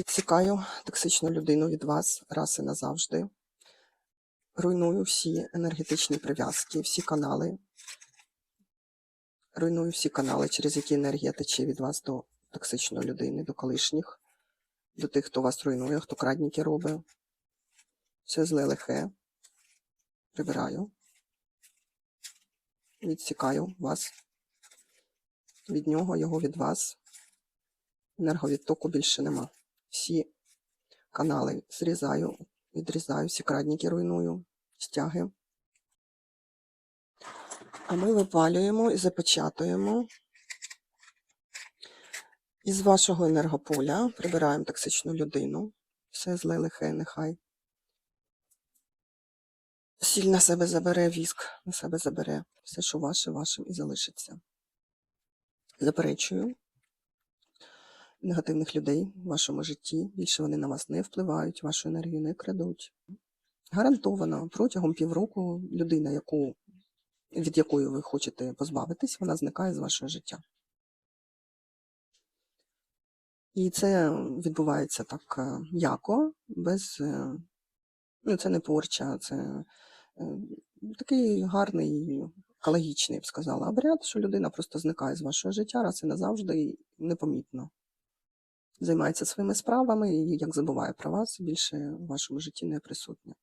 Відсікаю токсичну людину від вас раз і назавжди. Руйную всі енергетичні прив'язки, всі канали. Руйную всі канали, через які енергія тече від вас до токсичної людини, до колишніх, до тих, хто вас руйнує, хто крадніки робить. Все зле лихе. Прибираю. Відсікаю вас. Від нього, його від вас. Енерговідтоку більше нема. Всі канали зрізаю, відрізаю, всі крадніки руйную, стяги. А ми випалюємо і запечатуємо. Із вашого енергополя прибираємо токсичну людину. Все зле лихе, нехай. Сіль на себе забере, віск на себе забере. Все, що ваше, вашим і залишиться. Заперечую негативних людей в вашому житті. Більше вони на вас не впливають, вашу енергію не крадуть. Гарантовано протягом півроку людина, яку, від якої ви хочете позбавитись, вона зникає з вашого життя. І це відбувається так е, м'яко, без. е, Ну, це не порча, це е, такий гарний, екологічний, я б сказала, обряд, що людина просто зникає з вашого життя раз і назавжди і непомітно. Займається своїми справами і як забуває про вас, більше в вашому житті не присутня.